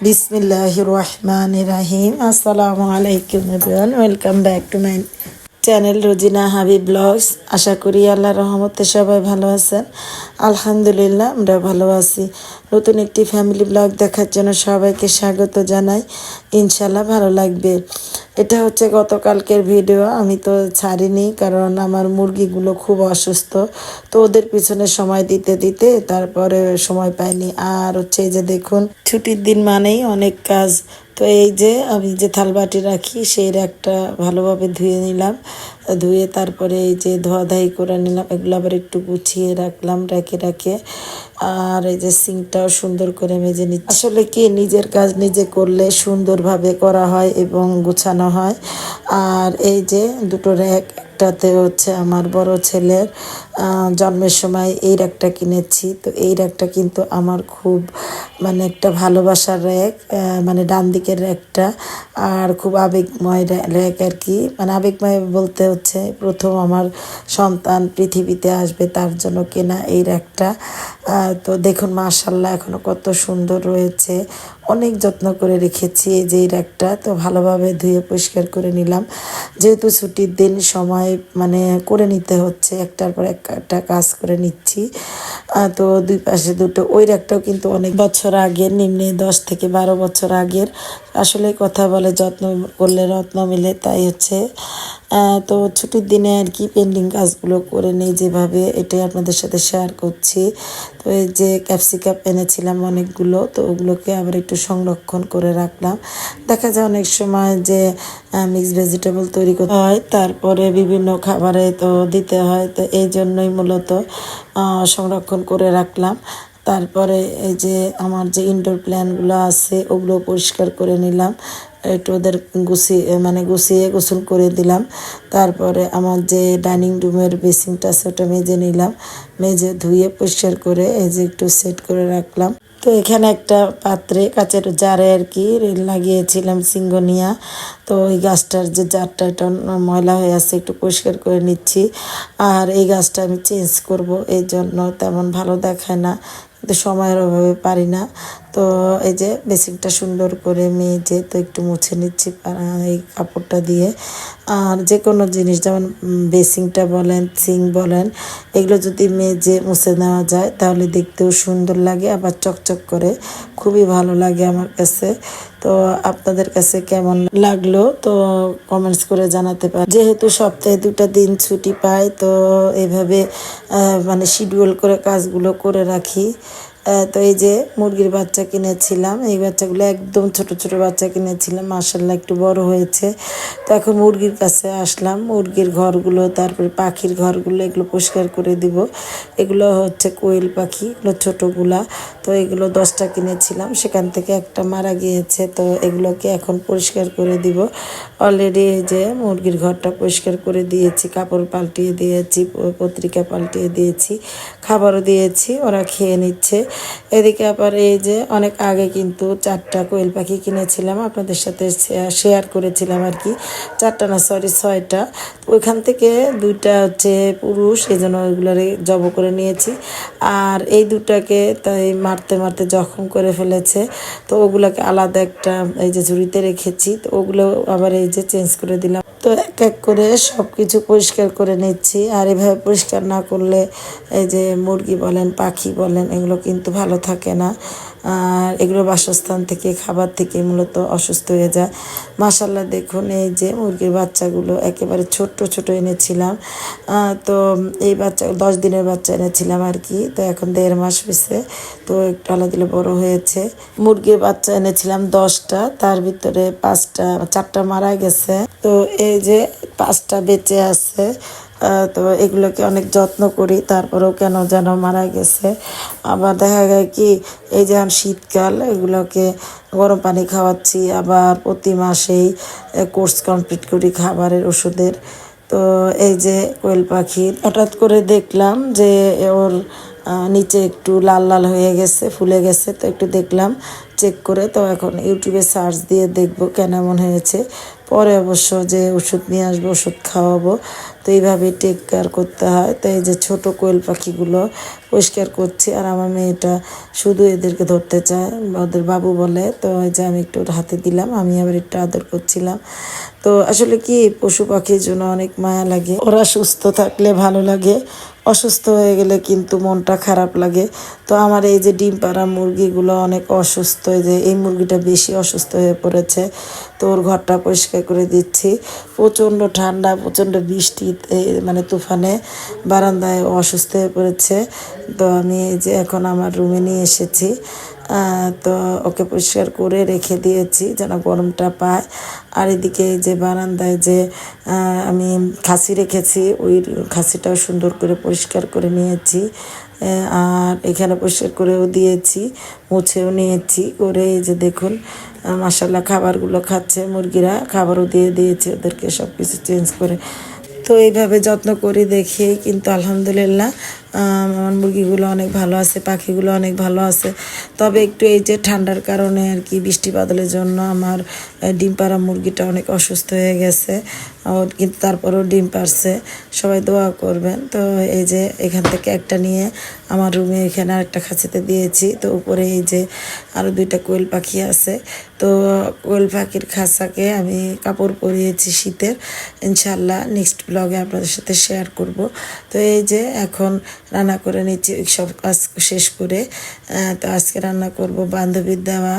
বিসমিল্লাহ রহমান রাহিম আসসালামু আলাইকুম everyone welcome back to my channel Rozina Habib blogs. আশা করি আল্লাহ রহমতে সবাই ভালো আছেন। আলহামদুলিল্লাহ, আমরা ভালো আছি। নতুন একটি ফ্যামিলি ব্লগ দেখার জন্য সবাইকে স্বাগত জানাই। ইনশাল্লাহ ভালো লাগবে। এটা হচ্ছে গতকালকের ভিডিও আমি তো ছাড়িনি কারণ আমার মুরগিগুলো খুব অসুস্থ। তো ওদের পিছনে সময় দিতে দিতে তারপরে সময় পাইনি। আর হচ্ছে যে দেখুন, ছুটির দিন মানেই অনেক কাজ তো এই যে আমি যে থালবাটি রাখি, সেই একটা ভালোভাবে ধুয়ে নিলাম। ধুয়ে তারপরে এই যে ধোয়া ধাই করে নিলাম, এগুলো আবার একটু গুছিয়ে রাখলাম রেখে রাখে আর এই যে সিঙ্কটাও সুন্দর করে মেজে নিচ্ছি। আসলে কি, নিজের কাজ নিজে করলে সুন্দরভাবে করা হয় এবং গুছানো হয়। আর এই যে দুটো র্যাক একটাতে হচ্ছে আমার বড় ছেলের জন্মের সময় এই র্যাকটা কিনেছি। তো এই র্যাকটা কিন্তু আমার খুব মানে একটা ভালোবাসার র্যাক মানে ডান দিকের র্যাকটা। আর খুব আবেগময় র্যা- র্যাক আর কি। মানে আবেগময় বলতে হচ্ছে প্রথম আমার সন্তান পৃথিবীতে আসবে তার জন্য কেনা এই র্যাকটা। তো দেখুন মাশাল্লাহ এখনও কত সুন্দর রয়েছে। অনেক যত্ন করে রেখেছি এই যে র্যাকটা। তো ভালোভাবে ধুয়ে পরিষ্কার করে নিলাম। যেহেতু ছুটির দিন সময় মানে করে নিতে হচ্ছে, একটার পর একটা কাজ করে নিচ্ছি। তো দুই পাশে দুটো, ওই র্যাকটাও কিন্তু অনেক বছর আগের, নিম্নে দশ থেকে বারো বছর আগের। আসলে কথা বলে, যত্ন করলে রত্ন মিলে, তাই হচ্ছে তো ছুটির দিনে আর কি পেন্ডিং কাজগুলো করে নিই যেভাবে, এটাই আপনাদের সাথে শেয়ার করছি। তো এই যে ক্যাপসিকাম এনেছিলাম অনেকগুলো, তো ওগুলোকে আবার একটু সংরক্ষণ করে রাখলাম। দেখা যায় অনেক সময় যে মিক্স ভেজিটেবল তৈরি করতে হয়, তারপরে বিভিন্ন খাবারে তো দিতে হয়, তো এই জন্যই মূলত সংরক্ষণ করে রাখলাম। তারপরে এই যে আমার যে ইনডোর প্ল্যানগুলো আছে, ওগুলো পরিষ্কার করে নিলাম। একটু ওদের গুছিয়ে মানে গুছিয়ে গোসল করে দিলাম। তারপরে আমার যে ডাইনিং রুমের বেসিনটা আছে, ওটা মেজে নিলাম। মেজে ধুয়ে পরিষ্কার করে এই যে একটু সেট করে রাখলাম। তো এখানে একটা পাত্রে কাচের জারে আর কি লাগিয়েছিলাম সিঙ্গনিয়া। তো ওই গাছটার যে জারটা, এটা ময়লা হয়ে আছে, একটু পরিষ্কার করে নিচ্ছি। আর এই গাছটা আমি চেঞ্জ করব, এই জন্য তেমন ভালো দেখায় না। কিন্তু সময়ের অভাবে পারি না। তো এই যে বেসিনটা সুন্দর করে মেজে তো একটু মুছে নিচ্ছি এই কাপড়টা দিয়ে। আর যে কোনো জিনিস যেমন বেসিংটা বলেন সিং বলেন এগুলো যদি মেজে মুছে নেওয়া যায় তাহলে দেখতেও সুন্দর লাগে আবার চকচক করে খুবই ভালো লাগে আমার কাছে। তো আপনাদের কাছে কেমন লাগল তো কমেন্টস করে জানাতে পারেন। যেহেতু সপ্তাহে দুটো দিন ছুটি পাই তো এইভাবে আহ, মানে শিডিউল করে কাজগুলো করে রাখি। তো এই যে মুরগির বাচ্চা কিনেছিলাম, এই বাচ্চাগুলো একদম ছোট ছোট বাচ্চা কিনেছিলাম মাসাল্লাহ একটু বড় হয়েছে। তো এখন মুরগির কাছে আসলাম, মুরগির ঘরগুলো, তারপরে পাখির ঘরগুলো এগুলো পরিষ্কার করে দিব। এগুলো হচ্ছে কোয়েল পাখি, এগুলো ছোটোগুলা। তো এগুলো দশটা কিনেছিলাম, সেখান থেকে একটা মারা গিয়েছে, তো এগুলোকে এখন পরিষ্কার করে দিব। অলরেডি যে মুরগির ঘরটা পরিষ্কার করে দিয়েছি, কাপড় পাল্টিয়ে দিয়েছি পত্রিকা পাল্টিয়ে দিয়েছি, খাবারও দিয়েছি, ওরা খেয়ে নিচ্ছে। এদিকে আবার এই যে অনেক আগে কিন্তু চারটা কোয়েল পাখি কিনেছিলাম, আপনাদের সাথে শেয়ার করেছিলাম আর কি। চারটা না সরি ছয়টা। ওইখান থেকে দুইটা হচ্ছে পুরুষ, এই জন্য ওইগুলোরে জব করে নিয়েছি। আর এই দুটাকে তাই মারতে মারতে জখম করে ফেলেছে। তো ওগুলোকে আলাদা একটা এই যে ঝুড়িতে রেখেছি, তো ওগুলো আবার এই যে চেঞ্জ করে দিলাম। তো এক এক করে সব কিছু পরিষ্কার করে নিচ্ছি। আর এভাবে পরিষ্কার না করলে এই যে মুরগি বলেন, পাখি বলেন, এগুলো কিন্তু ভালো থাকে না। আর এগুলো বাসস্থান থেকে, খাবার থেকে মূলত অসুস্থ হয়ে যায়। মাসাল্লাহ দেখুন, এই যে মুরগির বাচ্চাগুলো একেবারে ছোট্ট, ছোট এনেছিলাম। তো এই বাচ্চা, দশ দিনের বাচ্চা এনেছিলাম আর কি। তো এখন দেড় মাস হয়েছে, তো একটু আলাদা দিলে বড় হয়েছে। মুরগির বাচ্চা এনেছিলাম দশটা, তার ভিতরে পাঁচটা, চারটা মারা গেছে। তো এই যে পাঁচটা বেঁচে আছে তো এগুলোকে অনেক যত্ন করি, তারপরেও কেন যেন মারা গেছে। আবার দেখা যায় কি, এই যে শীতকাল, এগুলোকে গরম পানি খাওয়াচ্ছি, আবার প্রতি মাসেই কোর্স কমপ্লিট করি খাবারের ওষুধের। তো এই যে কোয়েল পাখি, হঠাৎ করে দেখলাম যে ওর নিচে একটু লাল লাল হয়ে গেছে, ফুলে গেছে, তো একটু দেখলাম, চেক করে তো এখন ইউটিউবে সার্চ দিয়ে দেখব কেন এমন হয়েছে। পরে অবশ্য যে ওষুধ নিয়ে আসব, ওষুধ খাওয়াবো তো এইভাবে টেক কেয়ার করতে হয়। তো এই যে ছোট কোয়েল পাখিগুলো পরিষ্কার করছি। আর আমার মেয়েটা শুধু এদেরকে ধরতে চায়। ওদের বাবু বলে, তো এই যে আমি একটু হাতে দিলাম, আমি আবার একটু আদর করছিলাম। তো আসলে কি, পশু পাখির জন্য অনেক মায়া লাগে। ওরা সুস্থ থাকলে ভালো লাগে। অসুস্থ হয়ে গেলে কিন্তু মনটা খারাপ লাগে। তো আমার এই যে ডিম পাড়া মুরগিগুলো অনেক অসুস্থ যে এই মুরগিটা বেশি অসুস্থ হয়ে পড়েছে। তো ওর ঘরটা পরিষ্কার করে দিচ্ছি। প্রচণ্ড ঠান্ডা, প্রচণ্ড বৃষ্টিতে মানে তুফানে বারান্দায় অসুস্থ হয়ে পড়েছে। তো আমি এই যে এখন আমার রুমে নিয়ে এসেছি। তো ওকে পরিষ্কার করে রেখে দিয়েছি যেন গরমটা পায়। আর এদিকে যে বারান্দায় যে আমি খাসি রেখেছি, ওই খাসিটাও সুন্দর করে পরিষ্কার করে নিয়েছি। আর এখানে পরিষ্কার করেও দিয়েছি, মুছেও নিয়েছি। করে এই যে দেখুন মাসাল্লাহ খাবারগুলো খাচ্ছে মুরগিরা, খাবারও দিয়ে দিয়েছে ওদেরকে সব কিছু চেঞ্জ করে। তো এইভাবে যত্ন করি দেখি, কিন্তু আলহামদুলিল্লাহ আমার মুরগিগুলো অনেক ভালো আছে, পাখিগুলো অনেক ভালো আছে। তবে একটু এই যে ঠান্ডার কারণে আর কি বৃষ্টি বাদলের জন্য আমার ডিম পাড়া মুরগিটা অনেক অসুস্থ হয়ে গেছে। ওর কিন্তু তারপরেও ডিম পারছে সবাই দোয়া করবেন। তো এই যে এখান থেকে একটা নিয়ে আমার রুমে এখানে আরেকটা খাঁচিতে দিয়েছি। তো উপরে এই যে আরও দুইটা কোয়েল পাখি আছে। তো কোয়েল পাখির খাঁচাকে আমি কাপড় পরিয়েছি শীতের। ইনশাল্লাহ নেক্সট ব্লগে আপনাদের সাথে শেয়ার করব। তো এই যে এখন রান্না করে নিচ্ছি, সব কাজ শেষ করে তো আজকে রান্না করব বান্ধবীর দেওয়া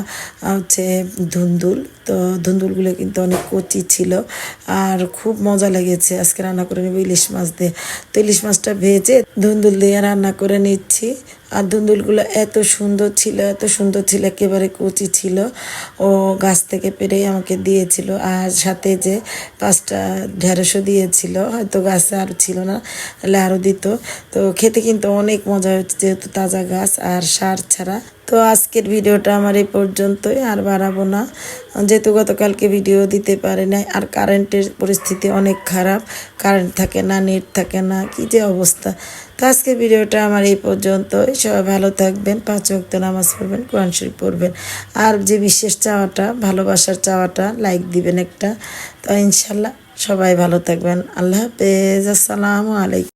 হচ্ছে ধুন্দুল। তো ধুন্দুলগুলো কিন্তু অনেক কচি ছিল আর খুব মজা লেগেছে আজকে রান্না করে নেব ইলিশ মাছ দিয়ে। তো ইলিশ মাছটা ভেজে ধুন্দুল দিয়ে রান্না করে নিচ্ছি। আর দুন্দুলগুলো এত সুন্দর ছিল, এত সুন্দর ছিল, একেবারে কচি ছিল। ও গাছ থেকে পেরেই আমাকে দিয়েছিল। আর সাথে যে পাঁচটা ঢেঁড়সও দিয়েছিল, হয়তো গাছে আর ছিল না, তাহলে আরও দিত। তো খেতে কিন্তু অনেক মজা হচ্ছে যেহেতু তাজা গাছ আর সার ছাড়া। তো আজকের ভিডিওটা আমার এই পর্যন্তই, আর বাড়াবো না। যেহেতু গতকালকে ভিডিও দিতে পারে নাই, আর কারেন্টের পরিস্থিতি অনেক খারাপ কারেন্ট থাকে না নেট থাকে না, কি যে অবস্থা। তো আজকের ভিডিওটা আমার এই পর্যন্তই। সবাই ভালো থাকবেন, পাঁচ ওয়াক্ত নামাজ পড়বেন, কোরআন শরীফ পড়বেন। আর যে বিশেষ চাওয়াটা, ভালোবাসার চাওয়াটা লাইক দিবেন একটা। তো ইনশাল্লাহ সবাই ভালো থাকবেন। আল্লাহ হাফেজ, আসসালামু আলাইকুম।